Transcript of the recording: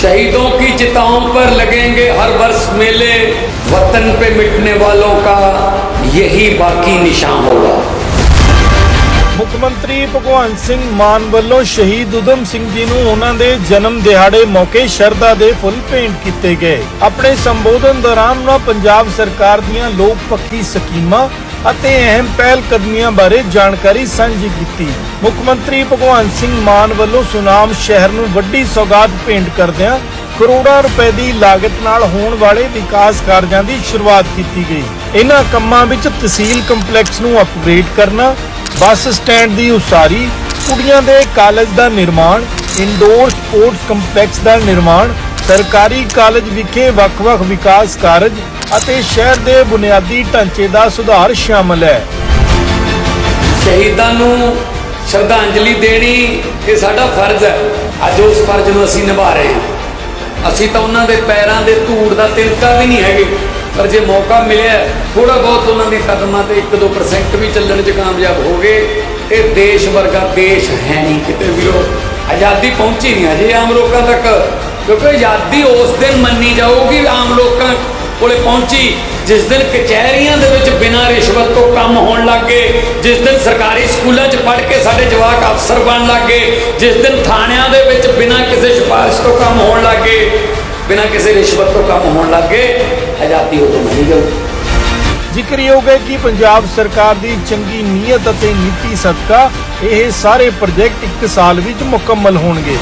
शहीदों की चिताओं पर लगेंगे हर वर्ष मेले वतन पे मिटने वालों का यही बाकी निशान होगा ਮੁੱਖ ਮੰਤਰੀ ਭਗਵੰਤ ਸਿੰਘ ਮਾਨ ਵੱਲੋਂ ਸ਼ਹੀਦ ਉਦਮ ਸਿੰਘ ਜੀ ਨੂੰ ਉਹਨਾਂ ਦੇ ਜਨਮ ਦਿਹਾੜੇ ਮੌਕੇ ਸ਼ਰਧਾ ਦੇ ਫੁੱਲ ਭੇਂਟ ਕੀਤੇ ਗਏ ਆਪਣੇ ਸੰਬੋਧਨ ਦੌਰਾਨ ਉਹਨਾਂ ਪੰਜਾਬ ਸਰਕਾਰ ਦੀਆਂ ਲੋਕ ਪੱਖੀ ਸਕੀਮਾਂ ਅਤੇ ਅਹਿਮ ਪਹਿਲ ਕਦਮੀਆਂ ਬਾਰੇ ਜਾਣਕਾਰੀ ਸਾਂਝੀ ਕੀਤੀ। ਮੁੱਖ ਮੰਤਰੀ ਭਗਵੰਤ ਸਿੰਘ ਮਾਨ ਵੱਲੋਂ ਸੁਨਾਮ ਸ਼ਹਿਰ ਨੂੰ ਵੱਡੀ ਸੌਗਾਤ ਭੇਂਟ ਕਰਦਿਆਂ ਕਰੋੜਾਂ ਰੁਪਏ ਦੀ ਲਾਗਤ ਨਾਲ ਹੋਣ ਵਾਲੇ ਵਿਕਾਸ ਕਾਰਜਾਂ ਦੀ ਸ਼ੁਰੂਆਤ ਕੀਤੀ ਗਈ। ਇਹਨਾਂ ਕੰਮਾਂ ਵਿੱਚ ਤਹਿਸੀਲ ਕੰਪਲੈਕਸ ਨੂੰ ਅਪਗ੍ਰੇਡ ਕਰਨਾ, ਬੱਸ ਸਟੈਂਡ ਦੀ ਉਸਾਰੀ, ਕੁੜੀਆਂ ਦੇ ਕਾਲਜ ਦਾ ਨਿਰਮਾਣ ਇੰਡੋਰ ਸਪੋਰਟਸ ਕੰਪਲੈਕਸ ਦਾ ਨਿਰਮਾਣ ਸਰਕਾਰੀ ਕਾਲਜ ਵਿਖੇ ਵੱਖ-ਵੱਖ ਵਿਕਾਸ ਕਾਰਜ ਅਤੇ ਸ਼ਹਿਰ ਦੇ ਬੁਨਿਆਦੀ ਢਾਂਚੇ ਦਾ ਸੁਧਾਰ ਸ਼ਾਮਲ ਹੈ। ਸ਼ਹੀਦਾਂ ਨੂੰ ਸ਼ਰਧਾਂਜਲੀ ਦੇਣੀ ਇਹ ਸਾਡਾ ਫਰਜ਼ ਹੈ। ਅੱਜ ਉਸ ਫਰਜ਼ ਨੂੰ ਅਸੀਂ ਨਿਭਾ ਰਹੇ ਹਾਂ। ਅਸੀਂ ਤਾਂ ਉਹਨਾਂ ਦੇ ਪੈਰਾਂ ਦੇ ਧੂੜ ਦਾ ਤਿਲਕਾ ਵੀ ਨਹੀਂ ਹੈਗੇ, ਪਰ ਜੇ ਮੌਕਾ ਮਿਲਿਆ ਥੋੜਾ ਬਹੁਤ ਉਹਨਾਂ ਦੇ ਕਦਮਾਂ ਤੇ 1-2% ਵੀ ਚੱਲਣ 'ਚ ਕਾਮਯਾਬ ਹੋ ਗਏ, ਇਹ ਦੇਸ਼ ਵਰਗਾ ਦੇਸ਼ ਹੈ ਨਹੀਂ ਕਿਤੇ ਵੀਰੋ ਆਜ਼ਾਦੀ ਪਹੁੰਚੀ ਨਹੀਂ ਅਜੇ ਆਮ ਲੋਕਾਂ ਤੱਕ। ਕਿਉਂਕਿ ਆਜ਼ਾਦੀ ਉਸ ਦਿਨ ਮੰਨੀ ਜਾਊਗੀ, ਆਮ ਲੋਕਾਂ ਕੋਲੇ ਪਹੁੰਚੀ। ਜਿਸ ਦਿਨ ਕਚਹਿਰੀਆਂ ਦੇ ਵਿੱਚ ਬਿਨਾਂ ਰਿਸ਼ਵਤ ਤੋਂ ਕੰਮ ਹੋਣ ਲੱਗੇ ਜਿਸ ਦਿਨ ਸਰਕਾਰੀ ਸਕੂਲਾਂ 'ਚ ਪੜ੍ਹ ਕੇ ਸਾਡੇ ਜਵਾਕ ਅਫਸਰ ਬਣਨ ਲੱਗੇ ਜਿਸ ਦਿਨ ਥਾਣਿਆਂ ਦੇ ਵਿੱਚ ਬਿਨਾਂ ਕਿਸੇ ਸਿਫਾਰਿਸ਼ ਤੋਂ ਕੰਮ ਹੋਣ ਲੱਗੇ ਬਿਨਾਂ ਕਿਸੇ ਰਿਸ਼ਵਤ ਤੋਂ ਕੰਮ ਹੋਣ ਲੱਗੇ ਆਜ਼ਾਦੀ ਉਦੋਂ ਮਿਲੀ ਜਾਊਗੀ। ਜ਼ਿਕਰਯੋਗ ਹੈ ਕਿ ਪੰਜਾਬ ਸਰਕਾਰ ਦੀ ਚੰਗੀ ਨੀਅਤ ਅਤੇ ਨੀਤੀ ਸਦਕਾ ਇਹ ਸਾਰੇ ਪ੍ਰੋਜੈਕਟ ਇੱਕ ਸਾਲ ਵਿੱਚ ਮੁਕੰਮਲ ਹੋਣਗੇ।